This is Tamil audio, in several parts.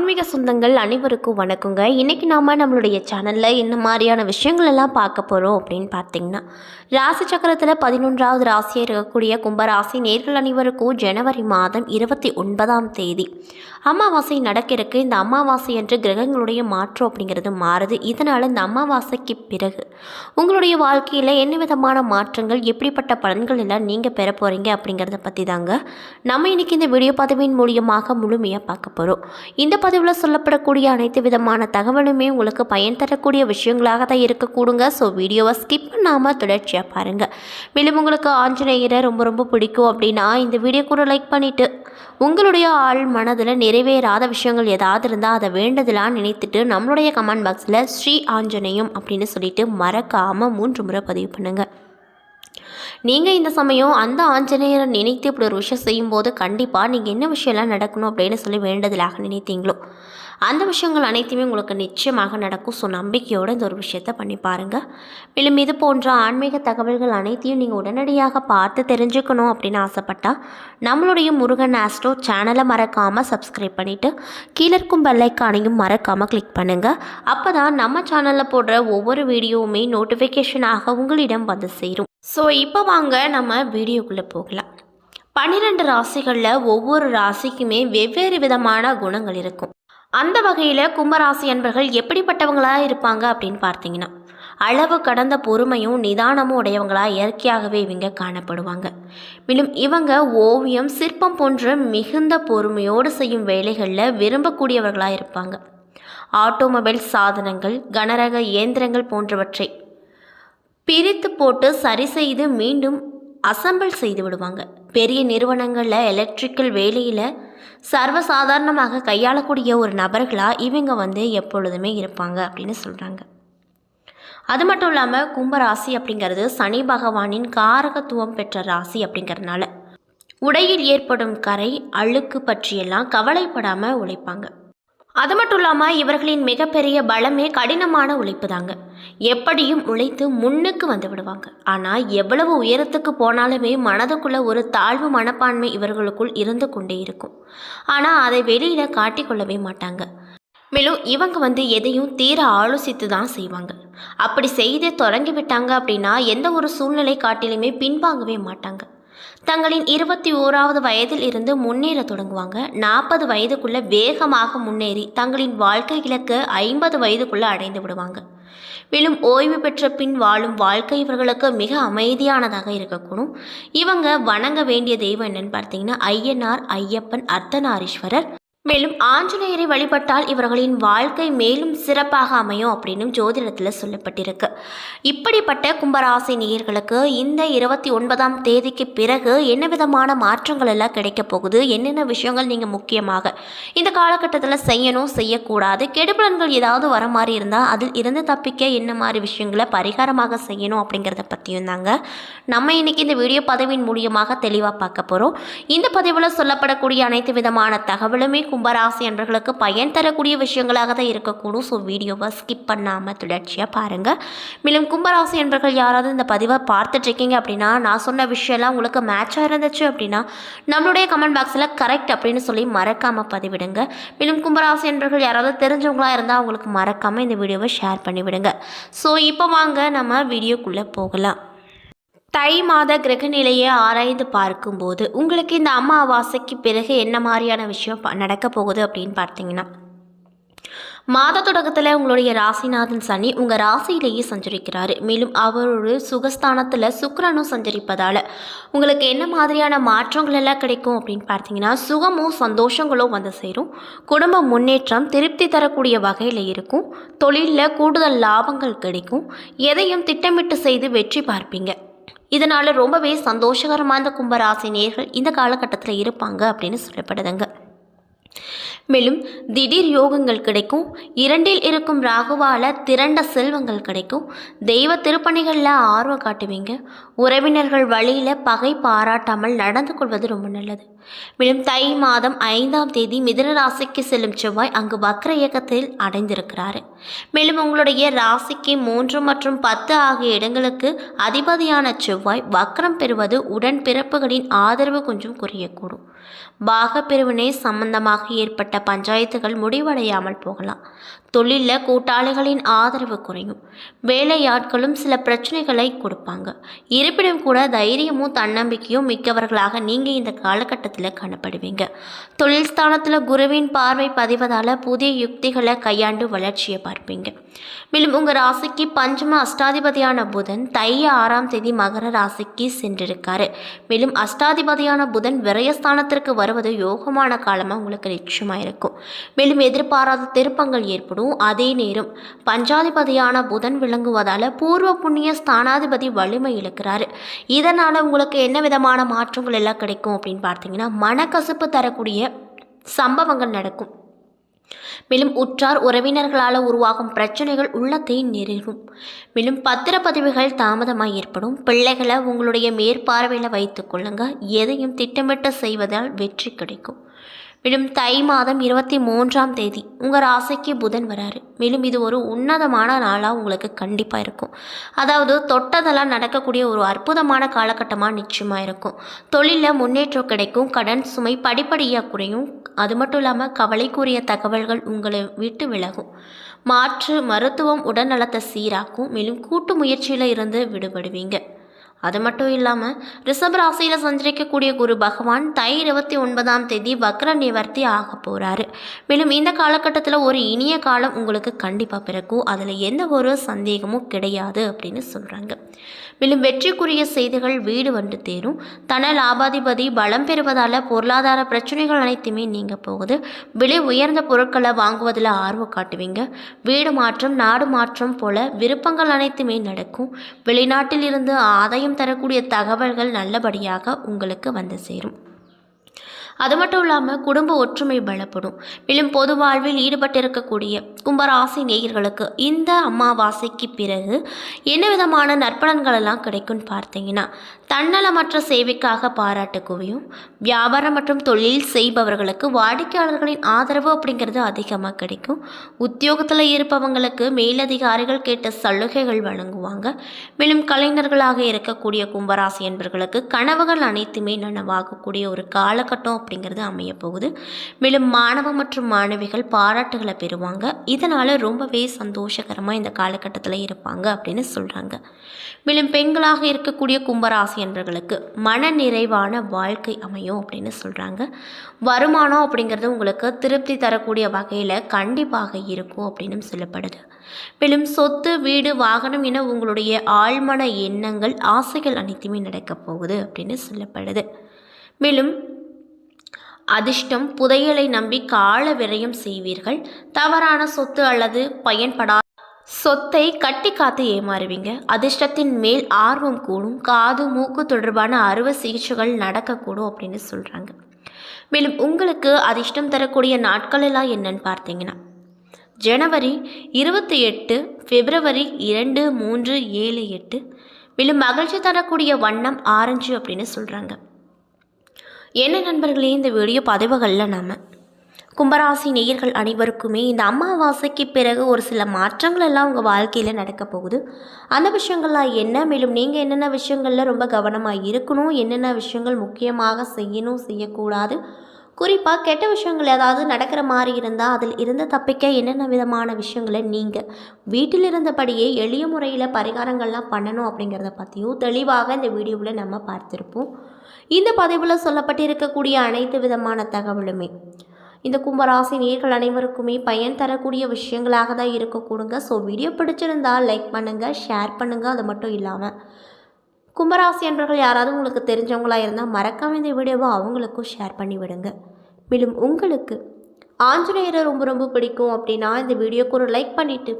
ஆன்மீக சொந்தங்கள் அனைவருக்கும் வணக்கங்க. இன்றைக்கி நாம் நம்மளுடைய சேனலில் என்ன மாதிரியான விஷயங்கள் எல்லாம் பார்க்க போகிறோம் அப்படின்னு பார்த்தீங்கன்னா ராசி சக்கரத்தில் பதினொன்றாவது ராசியாக இருக்கக்கூடிய கும்பராசி நேர்கள் அனைவருக்கும் ஜனவரி மாதம் இருபத்தி ஒன்பதாம் தேதி அமாவாசை நடக்கிறதுக்கு இந்த அமாவாசை என்று கிரகங்களுடைய மாற்றம் அப்படிங்கிறது மாறுது. இதனால் இந்த அமாவாசைக்கு பிறகு உங்களுடைய வாழ்க்கையில் என்ன விதமான மாற்றங்கள் எப்படிப்பட்ட பலன்கள் எல்லாம் நீங்கள் பெற போகிறீங்க அப்படிங்கிறத பற்றி தாங்க நம்ம இன்னைக்கு இந்த வீடியோ பதிவின் மூலியமாக முழுமையாக பார்க்க போகிறோம் இந்த பதிவில் சொல்லப்படக்கூடிய அனைத்து விதமான தகவலுமே உங்களுக்கு பயன் தரக்கூடிய விஷயங்களாக தான் இருக்கக்கூடுங்க. ஸோ வீடியோவை ஸ்கிப் பண்ணாமல் தொடர்ச்சியாக பாருங்கள் மேலும் உங்களுக்கு ஆஞ்சநேயரை ரொம்ப ரொம்ப பிடிக்கும் அப்படின்னா இந்த வீடியோ கூட லைக் பண்ணிவிட்டு உங்களுடைய ஆள் மனதில் நிறைவேறாத விஷயங்கள் ஏதாவது இருந்தால் அதை வேண்டதெல்லாம் நினைத்துட்டு நம்மளுடைய கமெண்ட் பாக்ஸில் ஸ்ரீ ஆஞ்சநேயம் அப்படின்னு சொல்லிட்டு மறக்காமல் மூன்று முறை பதிவு பண்ணுங்கள் நீங்கள் இந்த சமயம் அந்த ஆஞ்சநேயரை நினைத்து இப்படி ஒரு விஷயம் செய்யும்போது கண்டிப்பாக நீங்கள் என்ன விஷயம்லாம் நடக்கணும் அப்படின்னு சொல்லி வேண்டதிலாக நினைத்தீங்களோ அந்த விஷயங்கள் அனைத்துமே உங்களுக்கு நிச்சயமாக நடக்கும். ஸோ நம்பிக்கையோடு இந்த ஒரு விஷயத்தை பண்ணி பாருங்கள் மேலும் இது போன்ற ஆன்மீக தகவல்கள் அனைத்தையும் நீங்கள் உடனடியாக பார்த்து தெரிஞ்சுக்கணும் அப்படின்னு ஆசைப்பட்டா நம்மளுடைய முருகன் ஆஸ்ட்ரோ சேனலை மறக்காமல் சப்ஸ்கிரைப் பண்ணிவிட்டு கீழே இருக்கும் பெல்லைக்கானையும் மறக்காமல் கிளிக் பண்ணுங்கள் அப்போ தான் நம்ம சேனலில் போடுற ஒவ்வொரு வீடியோவுமே நோட்டிஃபிகேஷனாக உங்களிடம் வந்து சேரும். ஸோ இப்போ வாங்க நம்ம வீடியோக்குள்ளே போகலாம். பன்னிரெண்டு ராசிகளில் ஒவ்வொரு ராசிக்குமே வெவ்வேறு விதமான குணங்கள் இருக்கும். அந்த வகையில் கும்பராசி அன்பர்கள் எப்படிப்பட்டவங்களாக இருப்பாங்க அப்படின்னு பார்த்தீங்கன்னா அளவு கடந்த பொறுமையும் நிதானமும் உடையவங்களாக இயற்கையாகவே இவங்க காணப்படுவாங்க. மேலும் இவங்க ஓவியம் சிற்பம் போன்ற மிகுந்த பொறுமையோடு செய்யும் வேலைகளில் விரும்பக்கூடியவர்களாக இருப்பாங்க. ஆட்டோமொபைல் சாதனங்கள் கனரக இயந்திரங்கள் போன்றவற்றை பிரித்து போட்டு சரி செய்து மீண்டும் அசம்பிள் செய்து விடுவாங்க. பெரிய நிறுவனங்களில் எலக்ட்ரிக்கல் வேலையில் சர்வசாதாரணமாக கையாளக்கூடிய ஒரு நபர்களாக இவங்க வந்து எப்பொழுதுமே இருப்பாங்க அப்படின்னு சொல்கிறாங்க அது மட்டும் இல்லாமல் கும்பராசி அப்படிங்கிறது சனி பகவானின் காரகத்துவம் பெற்ற ராசி அப்படிங்கிறதுனால உடையில் ஏற்படும் கரை அழுக்கு பற்றியெல்லாம் கவலைப்படாமல் உழைப்பாங்க. அது மட்டும் இல்லாமல் இவர்களின் மிகப்பெரிய பலமே கடினமான உழைப்பு தாங்க எப்படியும் உழைத்து முன்னுக்கு வந்து விடுவாங்க. ஆனால் எவ்வளவு உயரத்துக்கு போனாலுமே மனதுக்குள்ள ஒரு தாழ்வு மனப்பான்மை இவர்களுக்குள் இருந்து கொண்டே இருக்கும். ஆனால் அதை வெளியில் காட்டிக்கொள்ளவே மாட்டாங்க. மேலும் இவங்க வந்து எதையும் தீர ஆலோசித்து தான் செய்வாங்க. அப்படி செய்து தொடங்கி விட்டாங்க அப்படின்னா எந்த ஒரு சூழ்நிலை காட்டிலுமே பின்வாங்கவே மாட்டாங்க. தங்களின் இருபத்தி ஓராவது வயதில் இருந்து முன்னேற தொடங்குவாங்க. நாற்பது வயதுக்குள்ள வேகமாக முன்னேறி தங்களின் வாழ்க்கை இலக்கு ஐம்பது வயதுக்குள்ள அடைந்து விடுவாங்க. மேலும் ஓய்வு பெற்ற பின் வாழும் வாழ்க்கை இவர்களுக்கு மிக அமைதியானதாக இருக்கக்கூடும். இவங்க வணங்க வேண்டிய தெய்வம் என்னன்னு பார்த்தீங்கன்னா ஐயனார் ஐயப்பன் அர்த்தநாரீஸ்வரர் மேலும் ஆஞ்சநேயரை வழிபட்டால் இவர்களின் வாழ்க்கை மேலும் சிறப்பாக அமையும் அப்படின்னு ஜோதிடத்தில் சொல்லப்பட்டிருக்கு. இப்படிப்பட்ட கும்பராசி நேயர்களுக்கு இந்த இருபத்தி ஒன்பதாம் தேதிக்கு பிறகு என்ன விதமான மாற்றங்கள் எல்லாம் கிடைக்க போகுது? என்னென்ன விஷயங்கள் நீங்கள் முக்கியமாக இந்த காலகட்டத்தில் செய்யணும் செய்யக்கூடாது? கெடுபலன்கள் ஏதாவது வர மாதிரி இருந்தால் அதில் இருந்து தப்பிக்க என்ன மாதிரி விஷயங்களை பரிகாரமாக செய்யணும் அப்படிங்கிறத பற்றியும் தாங்க. நம்ம இன்னைக்கு இந்த வீடியோ பதவியின் மூலியமாக தெளிவாக பார்க்க போகிறோம் இந்த பதிவில் சொல்லப்படக்கூடிய அனைத்து விதமான தகவலுமே கும்பராசி என்பர்களுக்கு பயன் தரக்கூடிய விஷயங்களாக தான் இருக்கக்கூடும். ஸோ வீடியோவை ஸ்கிப் பண்ணாமல் தொடர்ச்சியாக பாருங்கள் மேலும் கும்பராசி என்பர்கள் யாராவது இந்த பதிவை பார்த்துட்ருக்கீங்க அப்படின்னா நான் சொன்ன விஷயம்லாம் உங்களுக்கு மேட்சாக இருந்துச்சு அப்படின்னா நம்மளுடைய கமெண்ட் பாக்ஸில் கரெக்ட் அப்படின்னு சொல்லி மறக்காமல் பதிவிடுங்க. மேலும் கும்பராசி என்பர்கள் யாராவது தெரிஞ்சவங்களாக இருந்தால் அவங்களுக்கு மறக்காமல் இந்த வீடியோவை ஷேர் பண்ணிவிடுங்க. ஸோ இப்போ வாங்க நம்ம வீடியோக்குள்ளே போகலாம். தை மாத கிரக நிலையை ஆராய்ந்து பார்க்கும்போது உங்களுக்கு இந்த அமாவாசைக்கு பிறகு என்ன மாதிரியான விஷயம் ப- நடக்க போகுது அப்படின்னு பார்த்தீங்கன்னா மாத தொடக்கத்தில் உங்களுடைய ராசிநாதன் சனி உங்கள் ராசியிலேயே சஞ்சரிக்கிறாரு. மேலும் அவரோட சுகஸ்தானத்தில் சுக்கரனும் சஞ்சரிப்பதால் உங்களுக்கு என்ன மாதிரியான மாற்றங்கள் எல்லாம் கிடைக்கும் அப்படின்னு பார்த்தீங்கன்னா சுகமும் சந்தோஷங்களும் வந்து சேரும். குடும்ப முன்னேற்றம் திருப்தி தரக்கூடிய வகையில் இருக்கும். தொழிலில் கூடுதல் லாபங்கள் கிடைக்கும். எதையும் திட்டமிட்டு செய்து வெற்றி பார்ப்பீங்க. இதனால் ரொம்பவே சந்தோஷகரமான இந்த கும்பராசி நேர்கள் இந்த காலகட்டத்தில் இருப்பாங்க அப்படின்னு சொல்லப்படுதுங்க. மேலும் திடீர் யோகங்கள் கிடைக்கும். இரண்டில் இருக்கும் ராகுவால திரண்ட செல்வங்கள் கிடைக்கும். தெய்வ திருப்பணிகளில் ஆர்வம் காட்டுவீங்க. உறவினர்கள் வழியில் பகை பாராட்டாமல் நடந்து கொள்வது ரொம்ப நல்லது. மேலும் தை மாதம் ஐந்தாம் தேதி மிதன ராசிக்கு செல்லும் செவ்வாய் அங்கு வக்ர இயக்கத்தில் அடைந்திருக்கிறாரு. மேலும் உங்களுடைய ராசிக்கு மூன்று மற்றும் பத்து ஆகிய இடங்களுக்கு அதிபதியான செவ்வாய் வக்ரம் பெறுவது உடன் பிறப்புகளின் ஆதரவு கொஞ்சம் குறையக்கூடும். பாகப்பிரிவினை சம்பந்தமாக ஏற்பட்ட பஞ்சாயத்துகள் முடிவடையாமல் போகலாம். தொழிலில் கூட்டாளிகளின் ஆதரவு குறையும். வேலையாட்களும் சில பிரச்சனைகளை கொடுப்பாங்க. இருப்பினும் கூட தைரியமும் தன்னம்பிக்கையும் மிக்கவர்களாக நீங்கள் இந்த காலகட்டத்தில் காணப்படுவீங்க. தொழில் ஸ்தானத்தில் குருவின் பார்வை பதிவதால் புதிய யுக்திகளை கையாண்டு வளர்ச்சியை பார்ப்பீங்க. மேலும் உங்கள் ராசிக்கு பஞ்சம அஷ்டாதிபதியான புதன் தை ஆறாம் தேதி மகர ராசிக்கு சென்றிருக்காரு. மேலும் அஷ்டாதிபதியான புதன் விரயஸ்தானத்திற்கு வருவது யோகமான காலமாக உங்களுக்கு நிச்சயமாக இருக்கும். மேலும் எதிர்பாராத திருப்பங்கள் ஏற்படும் அதே நேரம் பஞ்சாதிபதியான புதன் விளங்குவதால் பூர்வ புண்ணிய ஸ்தானாதிபதி வலிமை இழக்கிறாரு. இதனால் உங்களுக்கு என்ன விதமான மாற்றங்கள் எல்லாம் கிடைக்கும் அப்படின்னு பார்த்தீங்கன்னா மனக்கசப்பு தரக்கூடிய சம்பவங்கள் நடக்கும். மேலும் உற்றார் உறவினர்களால் உருவாகும் பிரச்சனைகள் உள்ளத்தை நெருங்கும். மேலும் பத்திரப்பதிவுகள் தாமதமாக ஏற்படும். பிள்ளைகளை உங்களுடைய மேற்பார்வையில் வைத்துக் கொள்ளுங்க. எதையும் திட்டமிட்டு செய்வதால் வெற்றி கிடைக்கும். மேலும் தை மாதம் இருபத்தி மூன்றாம் தேதி. உங்கள் ராசிக்கு புதன் வராரு. மேலும் இது ஒரு உன்னதமான நாளாக உங்களுக்கு கண்டிப்பாக இருக்கும். அதாவது தொட்டதெல்லாம் நடக்கக்கூடிய ஒரு அற்புதமான காலகட்டமாக நிச்சயமாக இருக்கும். தொழிலில் முன்னேற்றம் கிடைக்கும். கடன் சுமை படிப்படியாக குறையும். அது மட்டும் இல்லாமல் கவலைக்குரிய தகவல்கள் உங்களை விட்டு விலகும். மாற்று மருத்துவம் உடல்நலத்தை சீராக்கும். மேலும் கூட்டு முயற்சியில் இருந்து விடுபடுவீங்க. அது மட்டும் இல்லாமல் ரிஷப ராசியில் சஞ்சரிக்கக்கூடிய குரு பகவான் தை இருபத்தி ஒன்பதாம் தேதி வக்ர நிவர்த்தி ஆக போகிறாரு மேலும் இந்த காலகட்டத்தில் ஒரு இனிய காலம் உங்களுக்கு கண்டிப்பாக பிறக்கும். அதில் எந்த ஒரு சந்தேகமும் கிடையாது அப்படின்னு சொல்கிறாங்க மேலும் வெற்றிக்குரிய செய்திகள் வீடு வந்து தேரும். தன லாபாதிபதி பலம் பெறுவதால் பொருளாதார பிரச்சனைகள் அனைத்துமே நீங்கள் போகுது. விலை உயர்ந்த பொருட்களை வாங்குவதில் ஆர்வம் காட்டுவீங்க. வீடு மாற்றம் நாடு மாற்றம் போல விருப்பங்கள் அனைத்துமே நடக்கும். வெளிநாட்டில் இருந்து ஆதாயம் தரக்கூடிய தகவல்கள் நல்லபடியாக உங்களுக்கு வந்து சேரும். அது மட்டும் இல்லாமல் குடும்ப ஒற்றுமை பலப்படும். மேலும் பொது வாழ்வில் ஈடுபட்டிருக்கக்கூடிய கும்பராசி நேயர்களுக்கு இந்த அமாவாசைக்கு பிறகு என்ன விதமான நற்பலன்கள் எல்லாம் கிடைக்கும்னு பார்த்தீங்கன்னா தன்னலமற்ற சேவைக்காக பாராட்டு குவியும் வியாபாரம் மற்றும் தொழில் செய்பவர்களுக்கு வாடிக்கையாளர்களின் ஆதரவு அப்படிங்கிறது அதிகமாக கிடைக்கும். உத்தியோகத்தில் இருப்பவங்களுக்கு மேலதிகாரிகள் கேட்ட சலுகைகள் வழங்குவாங்க. மேலும் கலைஞர்களாக இருக்கக்கூடிய கும்பராசி என்பவர்களுக்கு கனவுகள் அனைத்துமே நனவாகக்கூடிய ஒரு காலகட்டம் அப்படிங்கிறது அமைய போகுது. மேலும் மாணவ மற்றும் மாணவிகள் பாராட்டுகளை பெறுவாங்க. இதனால் ரொம்பவே சந்தோஷகரமாக இந்த காலகட்டத்தில் இருப்பாங்க அப்படின்னு சொல்கிறாங்க மேலும் பெண்களாக இருக்கக்கூடிய கும்பராசி என்பர்களுக்கு மன நிறைவான வாழ்க்கை அமையும் அப்படின்னு சொல்கிறாங்க வருமானம் அப்படிங்கிறது உங்களுக்கு திருப்தி தரக்கூடிய வகையில் கண்டிப்பாக இருக்கும் அப்படின்னு சொல்லப்படுது. மேலும் சொத்து வீடு வாகனம் என உங்களுடைய ஆழ்மன எண்ணங்கள் ஆசைகள் அனைத்துமே நடக்கப் போகுது அப்படின்னு சொல்லப்படுது. மேலும் அதிர்ஷ்டம் புதையலை நம்பி கால விரயம் செய்வீர்கள். தவறான சொத்து அல்லது பயன்படா சொத்தை கட்டி காத்து ஏமாறுவீங்க. அதிர்ஷ்டத்தின் மேல் ஆர்வம் கூடும். காது மூக்கு தொடர்பான அறுவை சிகிச்சைகள் நடக்கக்கூடும் அப்படின்னு சொல்கிறாங்க மேலும் உங்களுக்கு அதிர்ஷ்டம் தரக்கூடிய நாட்கள் எல்லாம் என்னன்னு பார்த்தீங்கன்னா ஜனவரி இருபத்தி எட்டு பிப்ரவரி இரண்டு மூன்று ஏழு எட்டு. மேலும் மகிழ்ச்சி தரக்கூடிய வண்ணம் ஆரஞ்சு அப்படின்னு சொல்கிறாங்க என்ன நண்பர்களே இந்த வீடியோ பதிவுகளில் நாம்? கும்பராசி நேயர்கள் அனைவருக்குமே இந்த அமாவாசைக்கு பிறகு ஒரு சில மாற்றங்கள் எல்லாம் உங்கள் வாழ்க்கையில் நடக்க போகுது. அந்த விஷயங்கள்லாம் என்ன? மேலும் நீங்கள் என்னென்ன விஷயங்களில் ரொம்ப கவனமாக இருக்கணும்? என்னென்ன விஷயங்கள் முக்கியமாக செய்யணும்? செய்யக்கூடாது? குறிப்பாக கெட்ட விஷயங்கள் ஏதாவது நடக்கிற மாதிரி இருந்தால் அதில் இருந்து தப்பிக்க என்னென்ன விதமான விஷயங்களை நீங்கள் வீட்டில் இருந்தபடியே எளிய முறையில் பரிகாரங்கள்லாம் பண்ணணும் அப்படிங்கிறத பற்றியும் தெளிவாக இந்த வீடியோவில் நம்ம பார்த்துருப்போம். இந்த பதிவில் சொல்லப்பட்டிருக்கக்கூடிய அனைத்து விதமான தகவலுமே. இந்த கும்பராசி நேர்கள் அனைவருக்குமே பயன் தரக்கூடிய விஷயங்களாக தான் இருக்கக்கூடுங்க. ஸோ வீடியோ பிடிச்சிருந்தால் லைக் பண்ணுங்கள் ஷேர் பண்ணுங்கள் அது மட்டும் இல்லாமல் கும்பராசி அன்பர்கள் யாராவது உங்களுக்கு தெரிஞ்சவங்களாக இருந்தால் மறக்காம இந்த வீடியோவை அவங்களுக்கும் ஷேர் பண்ணி விடுங்க. மேலும் உங்களுக்கு ஆஞ்சநேயரை ரொம்ப ரொம்ப பிடிக்கும் அப்படின்னா இந்த வீடியோக்கு ஒரு லைக் பண்ணிவிட்டு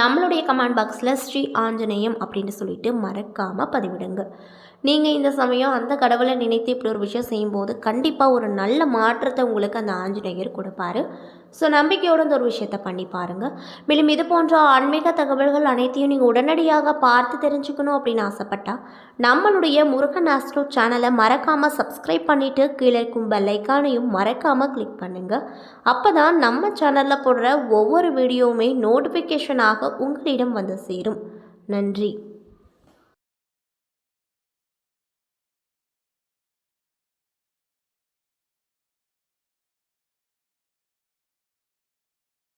நம்மளுடைய கமெண்ட் பாக்ஸில் ஸ்ரீ ஆஞ்சநேயம் அப்படின்னு சொல்லிட்டு மறக்காமல் பதிவிடுங்க. நீங்கள் இந்த சமயம் அந்த கடவுளை நினைத்து இப்படி ஒரு விஷயம் செய்யும்போது கண்டிப்பாக ஒரு நல்ல மாற்றத்தை உங்களுக்கு அந்த ஆஞ்சநேயர் கொடுப்பாரு. ஸோ நம்பிக்கையோட இந்த ஒரு விஷயத்தை பண்ணி பாருங்கள் மேலும் இது போன்ற ஆன்மீக தகவல்கள் அனைத்தையும் நீங்கள் உடனடியாக பார்த்து தெரிஞ்சுக்கணும் அப்படின்னு ஆசைப்பட்டா நம்மளுடைய முருகன் ஆஸ்ட்ரோ சேனலை மறக்காமல் சப்ஸ்கிரைப் பண்ணிவிட்டு கீழே இருக்கும் பெல்லைக்கானையும் மறக்காமல் கிளிக் பண்ணுங்கள் அப்போ தான் நம்ம சேனலில் போடுற ஒவ்வொரு வீடியோவுமே நோட்டிஃபிகேஷனாக உங்களிடம் வந்து சேரும். நன்றி.